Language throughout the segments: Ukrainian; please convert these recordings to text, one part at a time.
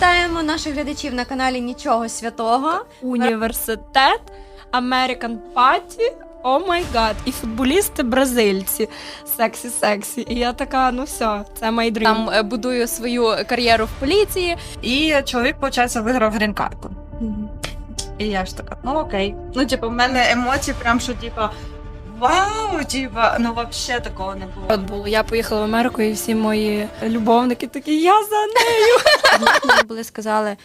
Вітаємо наших глядачів на каналі Нічого Святого. університет, American Party, о май гад, і футболісти бразильці. Сексі, сексі. І я така, ну все, це мій дрім. Там е, будую свою кар'єру в поліції. І чоловік, виходить, виграв грін-карту. І я ж така, ну окей. Ну, типу, в мене емоції прям, що типу, вау, типу, ну взагалі такого не було. От було, я поїхала в Америку, і всі мої любовники такі, я за нею. Мені були сказали: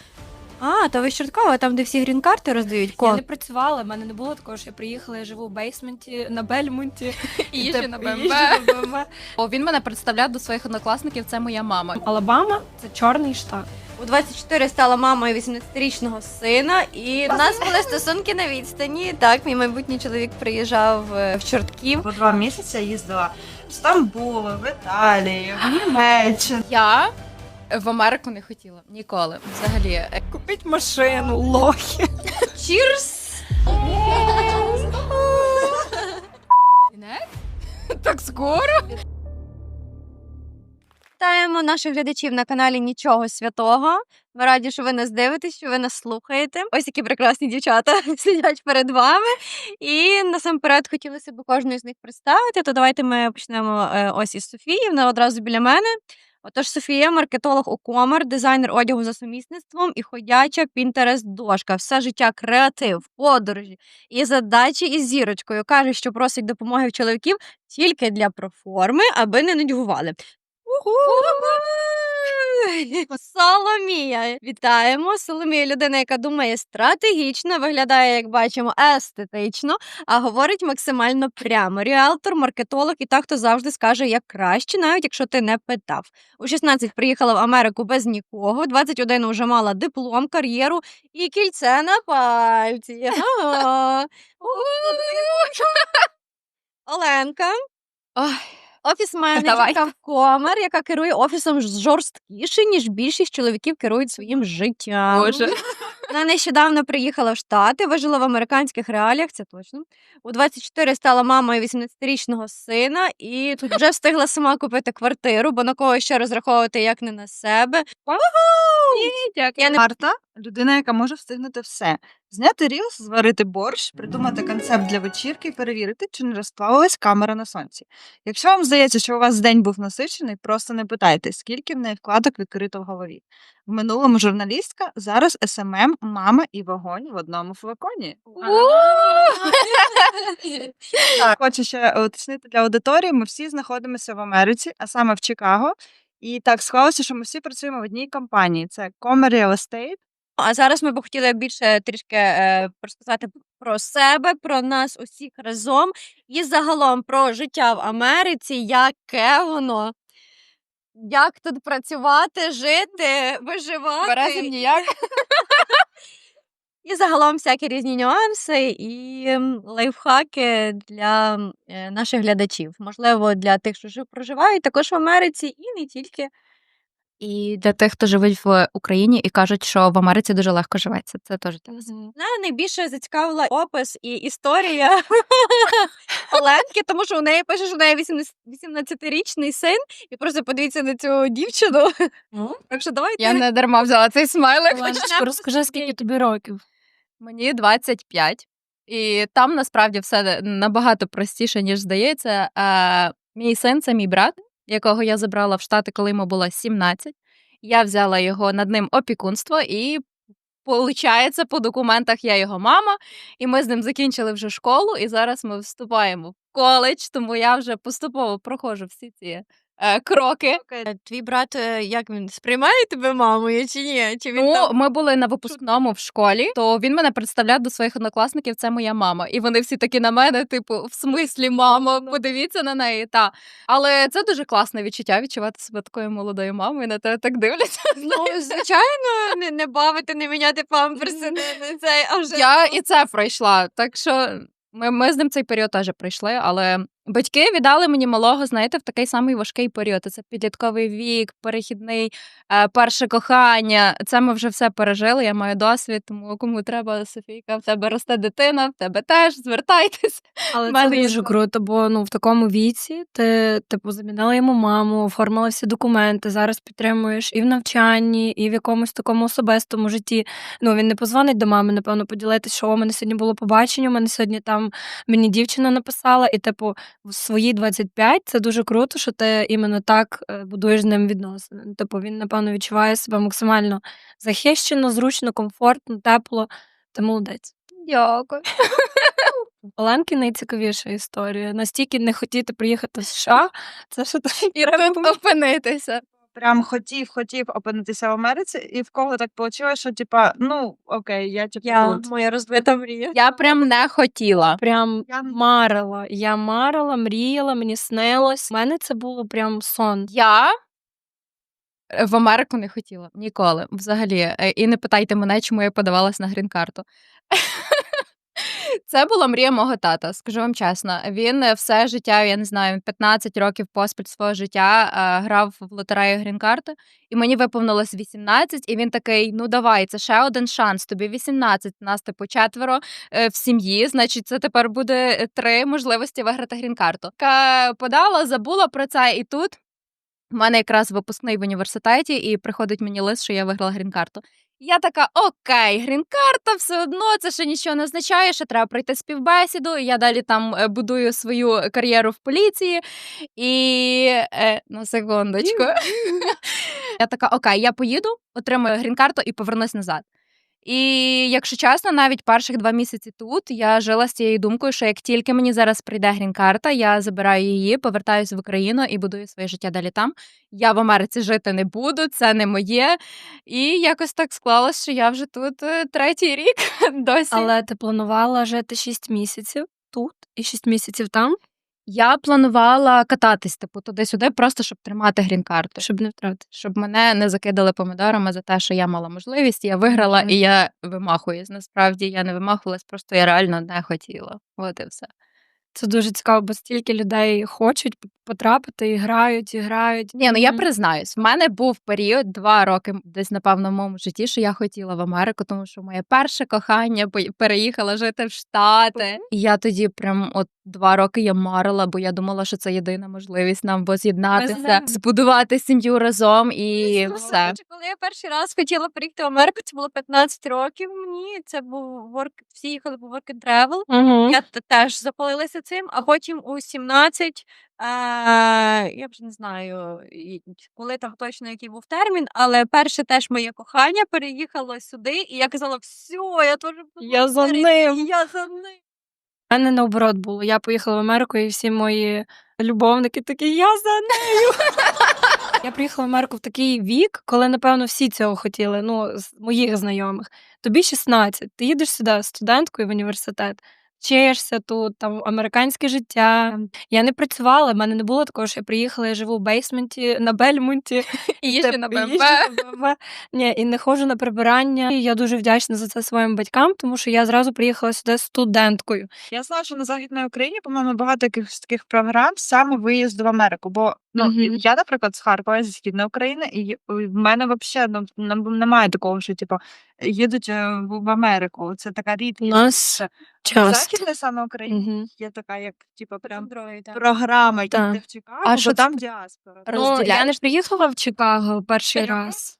а, то ви з Чорткова, там, де всі грін-карти роздають. Я не працювала, в мене не було такого, що я приїхала, я живу в бейсменті на Бельмонті. І їжджу на БМВ. на БМВ. О, він мене представляв до своїх однокласників. Це моя мама. Алабама це чорний штат. У 24 стала мамою 18-ричного сина, і в нас були стосунки на відстані. Так, мій майбутній чоловік приїжджав е, в Чортків. По два місяці їздила в Стамбул, в Італію, в Німеччину. Я в Америку не хотіла ніколи. Взагалі, Купіть машину, лохи. Чірс! так скоро. Вітаємо наших глядачів на каналі Нічого Святого. Ми раді, що ви нас дивитесь, що ви нас слухаєте. Ось такі прекрасні дівчата сидять перед вами. І насамперед хотілося б кожної з них представити. То давайте ми почнемо е, ось із Софії. Вона одразу біля мене. Отож, Софія, маркетолог Укомер, дизайнер одягу за сумісництвом і ходяча Pinterest-дошка. Все життя креатив, подорожі і задачі із зірочкою. Каже, що просить допомоги в чоловіків тільки для проформи, аби не нудьгували. Соломія. Вітаємо. Соломія людина, яка думає стратегічно, виглядає, як бачимо, естетично, а говорить максимально прямо. Ріалтор, маркетолог і та, хто завжди скаже, як краще, навіть якщо ти не питав. У 16 приїхала в Америку без нікого, 21 вже мала диплом, кар'єру і кільце на пальці. Оленка. Ой, Офіс-менеджерка Давай. в Комер, яка керує офісом жорсткіше, ніж більшість чоловіків керують своїм життям. Боже. Вона нещодавно приїхала в Штати, вижила в американських реаліях, це точно. У 24 стала мамою 18-річного сина і тут вже встигла сама купити квартиру, бо на кого ще розраховувати, як не на себе. Я не Марта людина, яка може встигнути все. Зняти рілс, зварити борщ, придумати концепт для вечірки і перевірити, чи не розплавилась камера на сонці. Якщо вам здається, що у вас день був насичений, просто не питайте, скільки в неї вкладок відкрито в голові. В минулому журналістка, зараз СММ, мама і вогонь в одному флаконі. Так, хочу ще уточнити для аудиторії. Ми всі знаходимося в Америці, а саме в Чикаго. І так склалося, що ми всі працюємо в одній компанії. Це Comer Real Estate. А зараз ми б хотіли більше трішки е, розказати про себе, про нас усіх разом і загалом про життя в Америці, яке воно. Як тут працювати, жити, виживати. Березень ніяк. І загалом всякі різні нюанси і лайфхаки для е, наших глядачів. Можливо, для тих, що жи- проживають також в Америці, і не тільки. І для тих, хто живуть в Україні і кажуть, що в Америці дуже легко живеться. Це теж так. Мене найбільше зацікавила опис і історія Оленки, тому що у неї пише, що у неї 18-річний син, і просто подивіться на цю дівчину. Так що давайте. Я не дарма взяла цей смайлик. Оленочко, розкажи, скільки тобі років. Мені 25. І там насправді все набагато простіше, ніж здається. Е, мій син це мій брат, якого я забрала в Штати, коли йому було 17. Я взяла його над ним опікунство, і Получається, по документах я його мама, і ми з ним закінчили вже школу, і зараз ми вступаємо в коледж, тому я вже поступово проходжу всі ці е, кроки. Твій брат, е, як він сприймає тебе мамою чи ні? Чи він Ну, там... ми були на випускному в школі, то він мене представляв до своїх однокласників. Це моя мама. І вони всі такі на мене, типу, в смислі, мамо, подивіться на неї. Та але це дуже класне відчуття відчувати себе такою молодою мамою. На тебе так дивляться. Ну, звичайно, не, не бавити, не міняти памперси, не, не цей, а вже Я і це пройшла. Так що ми, ми з ним цей період теж пройшли, але Батьки віддали мені малого, знаєте, в такий самий важкий період. Це підлітковий вік, перехідний, е, перше кохання. Це ми вже все пережили. Я маю досвід, тому кому треба, Софійка, в тебе росте дитина, в тебе теж звертайтесь. Але Мене це дуже круто, бо ну в такому віці ти типу замінила йому маму, оформила всі документи. Зараз підтримуєш і в навчанні, і в якомусь такому особистому житті. Ну він не позвонить до мами, напевно, поділитися, що у мене сьогодні було побачення. У мене сьогодні там мені дівчина написала, і типу в свої 25 це дуже круто, що ти іменно так е, будуєш з ним відносини. Ну, Типу він напевно відчуває себе максимально захищено, зручно, комфортно, тепло. Ти молодець. Дякую. Оленки найцікавіша історія. Настільки не хотіти приїхати в США, це що І тут опинитися. Прям хотів, хотів опинитися в Америці, і в кого так вийшло, що типа, ну окей, я типу Я тут. моя розбита мрія. Я прям не хотіла. прям Я- марила. Я марила, мріяла, мені снилось. У мене це було прям сон. Я в Америку не хотіла ніколи. Взагалі. Е, І не питайте мене, чому я подавалась на грін-карту. Це була мрія мого тата, скажу вам чесно. Він е, все життя, я не знаю, 15 років поспіль свого життя е, грав в лотерею грін-карти, і мені виповнилось 18, і він такий: ну давай, це ще один шанс. Тобі 18, нас типу четверо е, в сім'ї. Значить, це тепер буде три можливості виграти грін-карту. Ка- Подала, забула про це, і тут у мене якраз випускний в університеті, і приходить мені лист, що я виграла грін-карту. Я така, окей, грін-карта, все одно це ще нічого не означає, ще треба пройти співбесіду. Я далі там е, будую свою кар'єру в поліції. І е, на секундочку. я така, окей, я поїду, отримаю грін-карту і повернусь назад. І якщо чесно, навіть перших два місяці тут я жила з цією думкою, що як тільки мені зараз прийде грін-карта, я забираю її, повертаюсь в Україну і будую своє життя далі там. Я в Америці жити не буду, це не моє. І якось так склалось, що я вже тут е, третій рік досі. Але ти планувала жити 6 місяців тут і 6 місяців там, Я планувала кататись, типу, туди-сюди, просто щоб тримати грін-карту. щоб не втратити. Щоб мене не закидали помидорами за те, що я мала можливість, я виграла Мгм. і я вимахуюсь. Насправді я не вимахувалась, просто я реально не хотіла. От і все. Це дуже цікаво, бо стільки людей хочуть потрапити і грають, і грають. Ні, ну я признаюсь, в мене був період два роки, десь напевно в моєму житті, що я хотіла в Америку, тому що моє перше кохання переїхала жити в Штати. І я тоді прям от два роки я марила, бо я думала, що це єдина можливість нам воз'єднатися, знаємо. збудувати сім'ю разом і все. Коли я перший раз хотіла приїхати в Америку, це було 15 років мені. Це був work, всі їхали по work and travel. Мгм. Я теж запалилася цим, а потім у 17, е, я вже не знаю, і- коли там точно який був термін, але перше теж моє кохання переїхало сюди, і я казала, все, я теж буду Я за ним. Я за ним. У мене наоборот було. Я поїхала в Америку, і всі мої любовники такі, я за нею. я приїхала в Америку в такий вік, коли, напевно, всі цього хотіли, ну, з моїх знайомих. Тобі 16, ти їдеш сюди студенткою в університет. Вчишся тут, там американське життя. Я не працювала, в мену не було такого, що я приїхала, я живу в бейсменті на Бельмонті. І їжджу на БМВ. Ні, і не ходжу на прибирання. Я дуже вдячна за це своїм батькам, тому що я зразу приїхала сюди студенткою. Я знаю, що на Західній Україні, по-моєму, багато якихось таких програм саме виїзду в Америку. Бо ну Мгм. я, наприклад, з Харкова зі Східної України, і в мене взагалі ну, нам- немає такого, що типу їдуть е, в Америку. Це така У рідкість. нас. Західній саме Україні Мгм. є така, як типу, прям програма, Так. ти в Чикаго, А бо що там діаспора. Ну, я не приїхала в Чикаго перший раз.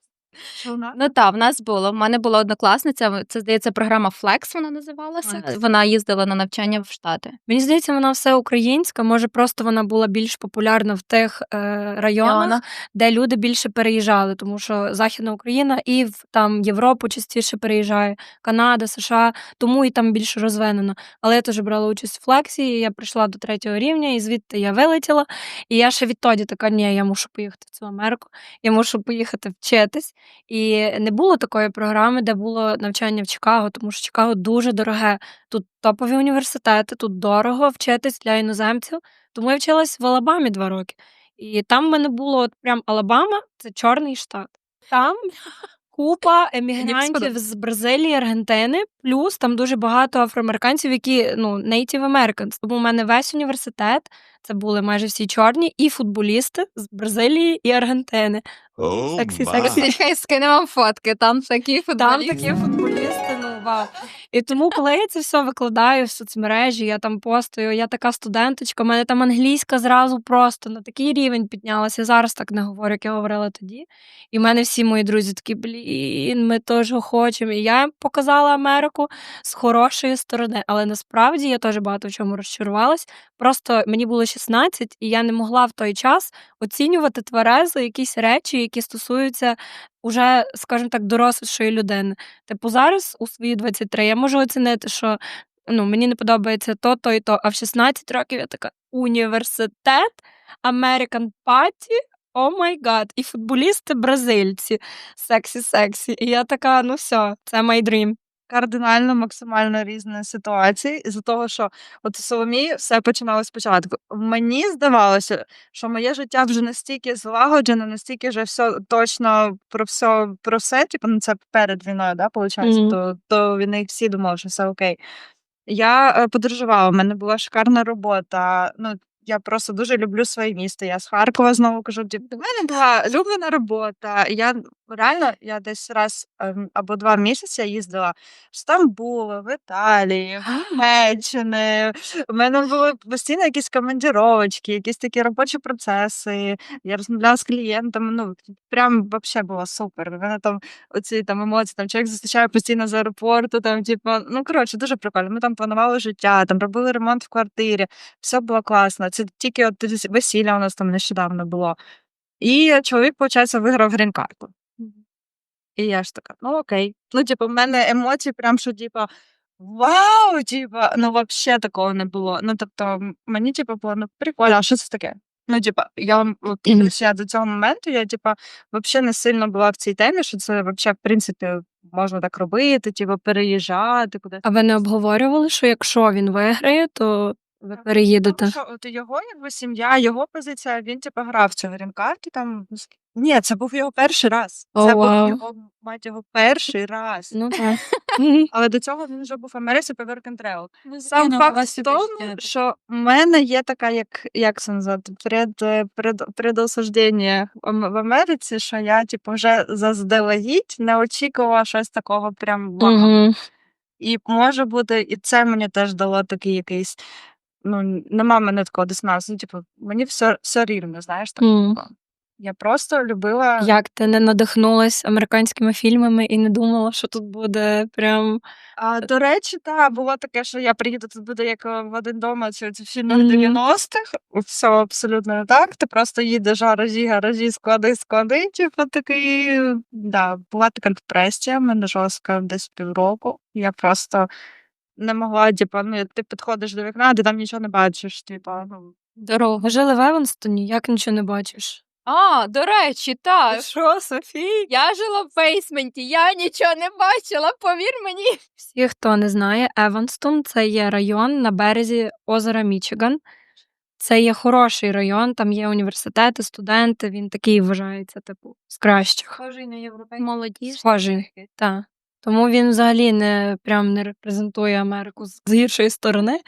Ну так, в нас було. В мене була однокласниця. Це здається, програма Flex вона називалася. Flex. Вона їздила на навчання в Штати. Мені здається, вона все українська. Може, просто вона була більш популярна в тих е, районах, де люди більше переїжджали, тому що Західна Україна і в там Європу частіше переїжджає, Канада, США, тому і там більше розвинено. Але я теж брала участь в флексі, і я прийшла до третього рівня, і звідти я вилетіла. І я ще відтоді така, ні, я мушу поїхати в цю Америку, я мушу поїхати вчитись. І не було такої програми, де було навчання в Чикаго, тому що Чикаго дуже дороге. Тут топові університети, тут дорого вчитись для іноземців. Тому я вчилась в Алабамі два роки. І там в мене було от прям Алабама, це чорний штат. Там купа емігрантів з Бразилії, Аргентини, плюс там дуже багато афроамериканців, які ну native Americans. Тому у мене весь університет це були майже всі чорні, і футболісти з Бразилії і Аргентини. Oh Сексі, сексі. Хай скине вам фотки, там такі Там футболісти. такі футболісти, ну вау. І тому, коли я це все викладаю в соцмережі, я там постою, я така студенточка, у мене там англійська зразу просто на такий рівень піднялася. Я зараз так не говорю, як я говорила тоді. І в мене всі мої друзі такі, блін, ми теж хочемо. І я показала Америку з хорошої сторони. Але насправді я теж багато в чому розчарувалась. Просто мені було 16, і я не могла в той час оцінювати тверезо якісь речі, які стосуються уже, скажімо так, дорослішої людини. Типу, зараз у свої 23 я можу оцінити, що ну, мені не подобається то, то і то. А в 16 років я така університет, American Party, о май гад, і футболісти бразильці, сексі-сексі. І я така, ну все, це my dream. Кардинально максимально різні ситуації із-за того, що от у Соломії все починалося спочатку. Мені здавалося, що моє життя вже настільки злагоджене, настільки вже все точно про все, про все, типу, ну це перед війною, да, виходить, Мгм. то, то вони всі думали, що все окей. Я е, подорожувала, в мене була шикарна робота. Ну, я просто дуже люблю своє місто. Я з Харкова знову кажу. типу, в мене була улюблена робота. Я реально я десь раз ем, або два місяці їздила в Стамбул, в Італії, в Німеччини. У мене були постійно якісь командіровочки, якісь такі робочі процеси. Я розмовляла з клієнтами. Ну прям взагалі було супер. У мене там оці там емоції, там чоловік зустрічає постійно з аеропорту. Там, типу, ну коротше, дуже прикольно. Ми там планували життя, там робили ремонт в квартирі, все було класно. Це тільки от весілля у нас там нещодавно було. І чоловік, виходить, виграв грін-карту. І я ж така, ну окей. Ну, типу, в мене емоції, прям що, типу, вау! Типу, ну взагалі такого не було. Ну, тобто, м- мені, типу, було ну прикольно, а що це таке? Ну, типу, я вам- от, Мгм. ще до цього моменту, я, типу, взагалі не сильно була в цій темі, що це взагалі, в принципі, можна так робити, типу, переїжджати кудись. А ви не обговорювали, що якщо він виграє, то ви Тому що от його якби сім'я, його позиція, він типу грав цю грін-карту там. Ні, це був його перший раз. О, Це був його мать його перший раз. Ну так. Але до цього він вже був в Америці по work and travel. Ну, Сам факт в тому, що в мене є така, як, як це назвати, пред, пред, предосуждення в Америці, що я типу, вже заздалегідь не очікувала щось такого прям вау. Мгм. І може бути, і це мені теж дало такий якийсь. Ну, нема мене такого дисонансу. Ну, типу, мені все, все рівно, знаєш так. Типу. Я просто любила. Як ти не надихнулась американськими фільмами і не думала, що тут буде прям А, до речі, та було таке, що я приїду, тут буде як е, в один дома, чи в фільмах Мгм. 90-х. Все абсолютно не так. Ти просто їдеш гаражі, гаражі, склади, склади. Типу такий. Да, була така депресія, мене жорстка десь півроку. Я просто не могла, типу, ну, ти підходиш до вікна, ти там нічого не бачиш. Типу, ну, Дорога. Жили в Еванстоні, як нічого не бачиш? А, до речі, так. Що, Софій? Я жила в бейсменті, я нічого не бачила, повір мені. Всі, хто не знає, Еванстон це є район на березі озера Мічиган. Це є хороший район, там є університети, студенти. Він такий вважається, типу, з кращих. Схожий на європейський. Молодіж. Схожий. Так. Тому він взагалі не прям не репрезентує Америку з гіршої сторони.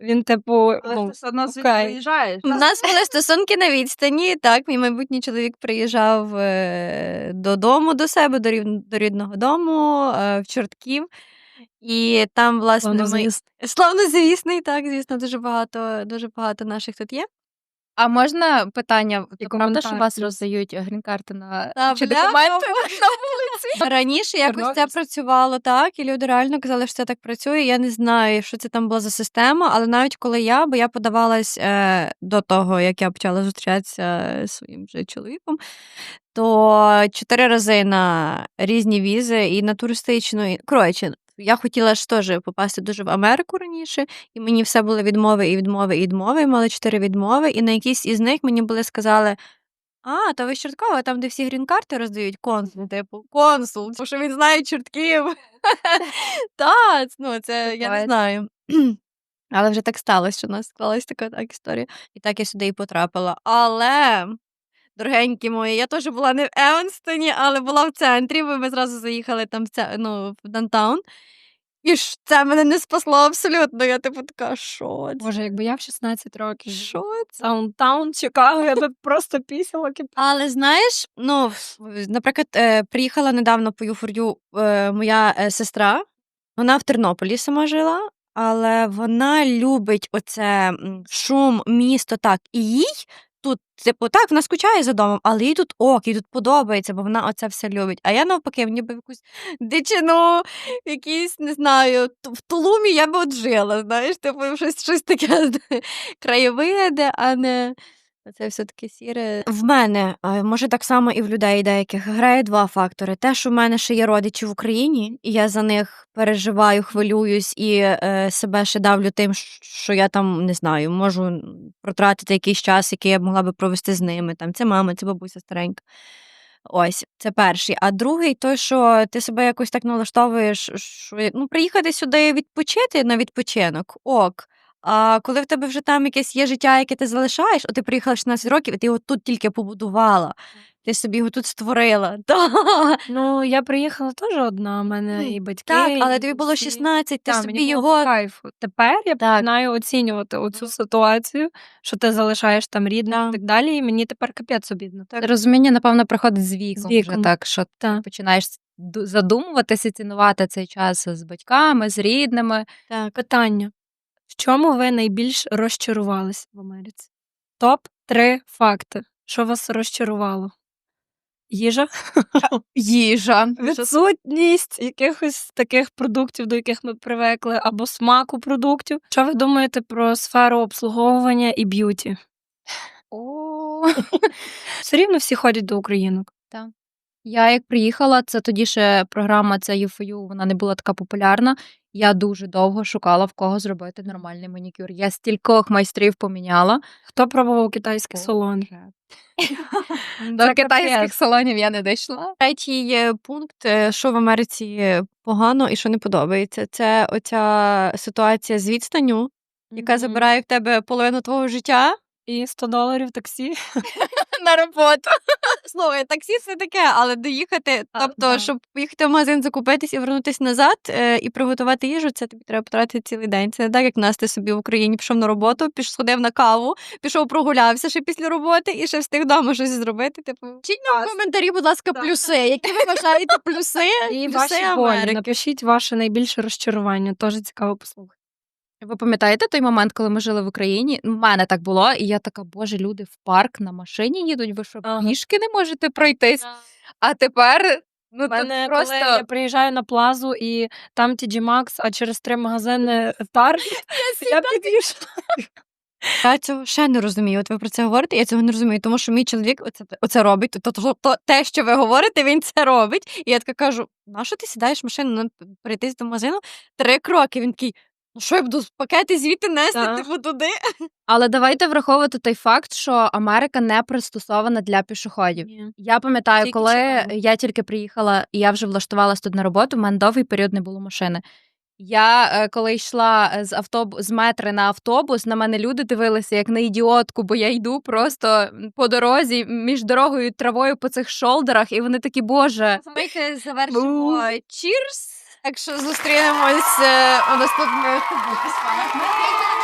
Він, типу, але ну, ти все одно звідти окей. виїжджаєш. У нас були стосунки на відстані. Так, мій майбутній чоловік приїжджав е, додому до себе, до, рів- до рідного дому, е, в Чортків. І там, власне, ми... славнозвісний. славнозвісний, так, звісно, дуже багато, дуже багато наших тут є. А можна питання? І Правда, що вас роздають грін-карти на Та, чи бля, документи на вулиці? Раніше якось це працювало так, і люди реально казали, що це так працює. Я не знаю, що це там була за система, але навіть коли я, бо я подавалась е, до того, як я почала зустрічатися зі своїм вже чоловіком, то чотири рази на різні візи і на туристичну. І... Коротше, я хотіла ж теж попасти дуже в Америку раніше, і мені все було відмови і відмови, і відмови. І мали чотири відмови, і на якісь із них мені були сказали. А, то ви з Чорткова, там, де всі грін-карти роздають, консул, типу, консул, тому що він знає чортків. Та, ну, це я не знаю. Але вже так сталося, що у нас склалась така так історія. І так я сюди і потрапила. Але дорогенькі мої. Я теж була не в Еванстоні, але була в центрі, бо ми зразу заїхали там в, ну, в Дантаун. І ж це мене не спасло абсолютно. Я типу така, що це? Боже, якби я в 16 років Що це? Даунтаун, Чикаго, я би просто пісяла кипіла. Але знаєш, ну, наприклад, е, приїхала недавно по Юфорю е, моя е, сестра. Вона в Тернополі сама жила, але вона любить оце шум, місто, так. І їй тут, типу, так, вона скучає за домом, але їй тут ок, їй тут подобається, бо вона оце все любить. А я навпаки, мені би якусь дичину, якісь, не знаю, в Тулумі я би от жила, знаєш, типу, щось, щось таке краєвиде, а не. Це все таке сіре. В мене, може, так само і в людей деяких, грає два фактори. Те, що в мене ще є родичі в Україні, і я за них переживаю, хвилююсь і е, себе ще давлю тим, що я там не знаю, можу протратити якийсь час, який я могла би провести з ними. Там це мама, це бабуся старенька. Ось, це перший. А другий той, що ти себе якось так налаштовуєш, що ну, приїхати сюди відпочити на відпочинок, ок. А коли в тебе вже там якесь є життя, яке ти залишаєш, от ти приїхала 16 років, і ти його тут тільки побудувала. Ти собі його тут створила. Ну, я приїхала теж одна, у мене і батьки. Так, але тобі було всі. 16, ти собі мені було його. по кайфу. Тепер я починаю оцінювати оцю ситуацію, що ти залишаєш там рідних і так далі, і мені тепер капець обідно. Розуміння, напевно, приходить з віком, вже так, що ти починаєш задумуватися, цінувати цей час з батьками, з рідними. Так. Питання: в чому ви найбільш розчарувалися в Америці? Топ 3 факти, що вас розчарувало? Їжа, Їжа. відсутність якихось таких продуктів, до яких ми привикли, або смаку продуктів. Що ви думаєте про сферу обслуговування і б'юті? О, Все рівно всі ходять до українок. Я як приїхала, це тоді ще програма ця UFU, вона не була така популярна. Я дуже довго шукала в кого зробити нормальний манікюр. Я стількох майстрів поміняла. Хто пробував китайський салон? До китайських салонів я не дійшла. Третій пункт, е, що в Америці погано і що не подобається, це оця ситуація з відстанню, яка забирає в тебе половину твого життя. І 100 доларів таксі. на роботу. Слухай, таксі це таке, але доїхати, А, тобто, да. щоб поїхати в магазин, закупитись і вернутися назад е, і приготувати їжу, це тобі треба потратити цілий день. Це не так, як нас ти собі в Україні пішов на роботу, пішов сходив на каву, пішов прогулявся ще після роботи і ще встиг вдома щось зробити. Типу, вчіть нам в коментарі, будь ласка, Так. плюси. Які ви вважаєте плюси? І плюси ваші болі. Напишіть ваше найбільше розчарування. Теж цікаво послухати. Ви пам'ятаєте той момент, коли ми жили в Україні? У мене так було, і я така, боже, люди в парк на машині їдуть, ви що, Ага. пішки не можете пройтись? А тепер ну У мене, тут просто коли я приїжджаю на плазу і там TG Maxx, а через три магазини Target, я під'їжджаю. Я цього ще не розумію. От ви про це говорите, я цього не розумію, тому що мій чоловік оце, оце робить. То, то, то, те, що ви говорите, він це робить. І я така кажу: на що ти сідаєш в машину ну, прийтись до магазину? Три кроки. Він такий. Ну що я буду пакети звідти нести, Так. типу туди? Але давайте враховувати той факт, що Америка не пристосована для пішоходів. Я пам'ятаю, Тільки коли Чикаго. я тільки приїхала і я вже влаштувалась тут на роботу, в мене довгий період не було машини. Я е, коли йшла е, з автобу з метри на автобус, на мене люди дивилися як на ідіотку, бо я йду просто по дорозі між дорогою і травою по цих шолдерах, і вони такі, боже, Давайте завершимо чірс. Так зустрінемось е, у випусках.